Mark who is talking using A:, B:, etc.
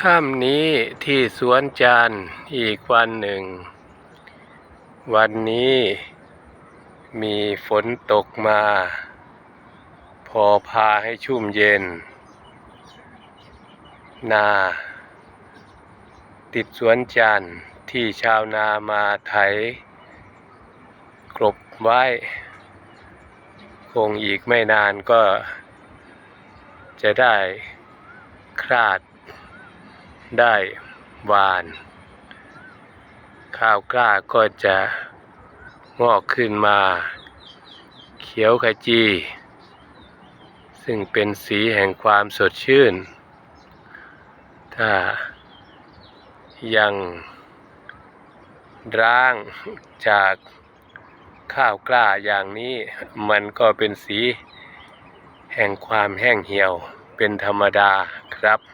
A: ค่ำนี้ที่สวนจันทร์อีกวันหนึ่ง วันนี้มีฝนตกมา พอพาให้ชุ่มเย็น นา ติดสวนจันทร์ที่ชาวนามาไถกลบไว้ คงอีกไม่นานก็จะได้คราด ได้หวาน ข้าวกล้าก็จะงอกขึ้นมา เขียวขจี ซึ่งเป็นสีแห่งความสดชื่น ถ้ายังร้างจากข้าวกล้าอย่างนี้มันก็เป็นสีแห่งความแห้งเหี่ยวเป็นธรรมดาครับ